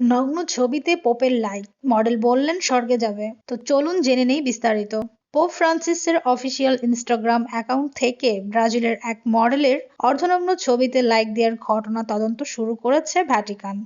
নগ্ন ছবিতে পোপের like model বললেন, স্বর্গে যাবে। তো চলুন জেনে নেই বিস্তারিত। পোপ ফ্রান্সিসের অফিসিয়াল ইনস্টাগ্রাম অ্যাকাউন্ট থেকে ব্রাজিলের এক মডেলের অর্ধনগ্ন ছবিতে লাইক দেওয়ার ঘটনা তদন্ত শুরু করেছে Vatican.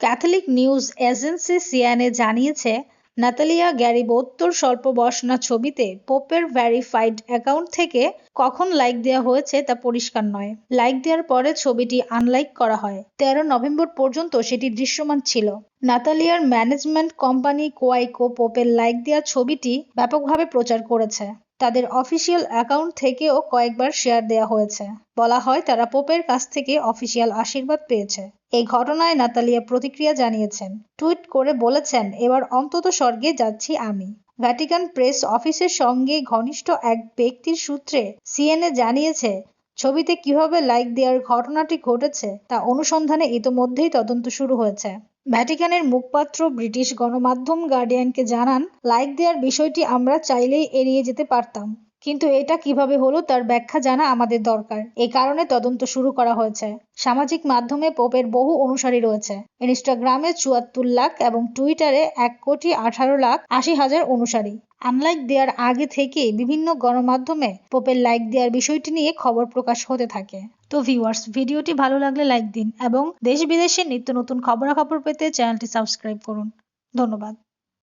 Catholic news agency CNA জানিয়েছে নাতালিয়া গ্যারিবোত্তোর স্বল্প বসনা ছবিতে পোপের ভ্যারিফাইড অ্যাকাউন্ট থেকে কখন লাইক দেওয়া হয়েছে তা পরিষ্কার নয়। লাইক দেওয়ার পরে ছবিটি আনলাইক করা হয়। তেরো নভেম্বর পর্যন্ত সেটি দৃশ্যমান ছিল। নাতালিয়ার ম্যানেজমেন্ট কোম্পানি কোয়াইকো পোপের লাইক দেওয়া ছবিটি ব্যাপকভাবে প্রচার করেছে। তাদের অফিসিয়াল অ্যাকাউন্ট থেকেও কয়েকবার শেয়ার দেওয়া হয়েছে। বলা হয়, তারা পোপের কাছ থেকে অফিসিয়াল আশীর্বাদ পেয়েছে। এই ঘটনায় নাতালিয়া প্রতিক্রিয়া জানিয়েছেন। টুইট করে বলেছেন, এবার অন্তত স্বর্গে যাচ্ছি আমি। ভ্যাটিকান প্রেস অফিসের সঙ্গে ঘনিষ্ঠ এক ব্যক্তির সূত্রে সিএনএ জানিয়েছে, ছবিতে কীভাবে লাইক দেওয়ার ঘটনাটি ঘটেছে তা অনুসন্ধানে ইতোমধ্যেই তদন্ত শুরু হয়েছে। ভ্যাটিকানের মুখপাত্র, ব্রিটিশ গণমাধ্যম গার্ডিয়ানকে জানান, লাইক দেওয়ার বিষয়টি আমরা চাইলেই এড়িয়ে যেতে পারতাম। কিন্তু এটা কীভাবে হলো তার ব্যাখ্যা জানা আমাদের দরকার। এ কারণে তদন্ত শুরু করা হয়েছে। সামাজিক মাধ্যমে পোপের বহু অনুসারী রয়েছে। ইনস্টাগ্রামে চুয়াত্তর লাখ এবং টুইটারে এক কোটি আঠারো লাখ আশি হাজার অনুসারী। আনলাইক দেওয়ার আগে থেকেই বিভিন্ন গণমাধ্যমে পোপের লাইক দেওয়ার বিষয়টি নিয়ে খবর প্রকাশ হতে থাকে। তো ভিউয়ার্স ভিডিওটি ভালো লাগলে লাইক দিন এবং দেশ বিদেশের নিত্য নতুন খবরাখবর পেতে চ্যানেলটি সাবস্ক্রাইব করুন। ধন্যবাদ।